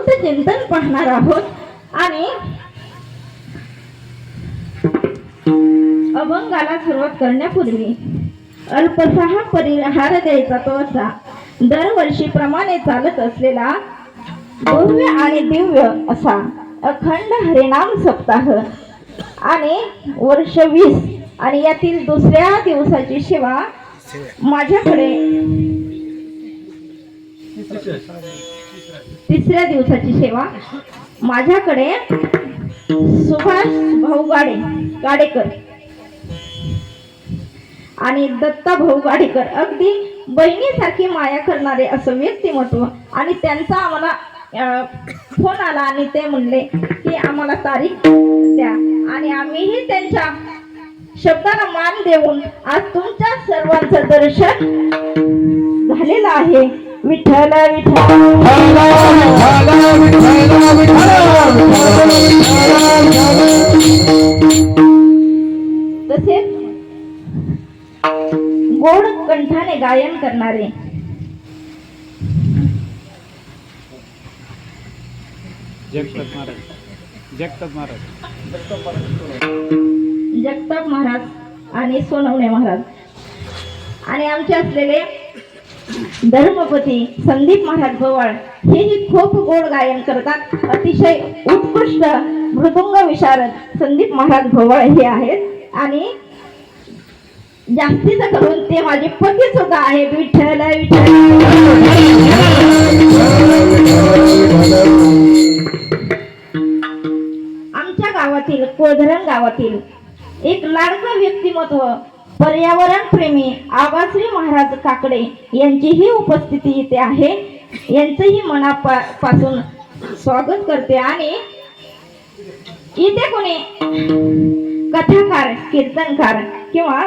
अद्भुत चिंतन पाहणार आहोत. आणि अभंगाला सुरुवात करण्यापूर्वी अल्पसहा परिहार द्यायचा तो असा. दरवर्षीप्रमाणे चालत असलेला भव्य आणि दिव्य असा अखंड हरिनाम सप्ताह. आणि वर्ष वीस आणि यातील दुसऱ्या दिवसाची सेवा माझ्याकडे तिसऱ्या दिवसाची सेवा. माझ्याकडे सुभाष भाऊ गाडे गाडेकर. आणि दत्ता भाऊ गाडेकर. अगदी बहिणीसारखी माया करणारे असं व्यक्तिमत्व. आणि त्यांचा आम्हाला फोन आला आणि ते म्हणले की आम्हाला तारीख द्या. आणि आम्हीही त्यांच्या शब्दाला मान देऊन आज तुमच्या सर्वांचं दर्शन झालेलं आहे. विठ्ठल विठ्ठल. तसेच गोड कंठाने गायन करणारे. जगतात महाराज. जगतात महाराज. जगताप महाराज आणि सोनवणे महाराज. आणि आमचे असलेले धर्मपती संदीप महाराज भवळ हेही खूप गोड गायन करतात. अतिशय उत्कृष्ट मृदुंग विशारद संदीप महाराज भोवाळ हे आहेत. आणि जास्तीच करून ते माझे पती सुद्धा आहेत. विठ्ठल विठ्ठल. आमच्या गावातील कोधरण गावातील एक लाडकं व्यक्तिमत्व पर्यावरण प्रेमी आबाश्री महाराज काकडे यांचीही उपस्थिती इथे आहे. यांचंही मनापासून स्वागत करते आणि इथे कोणी कथाकार कीर्तनकार किंवा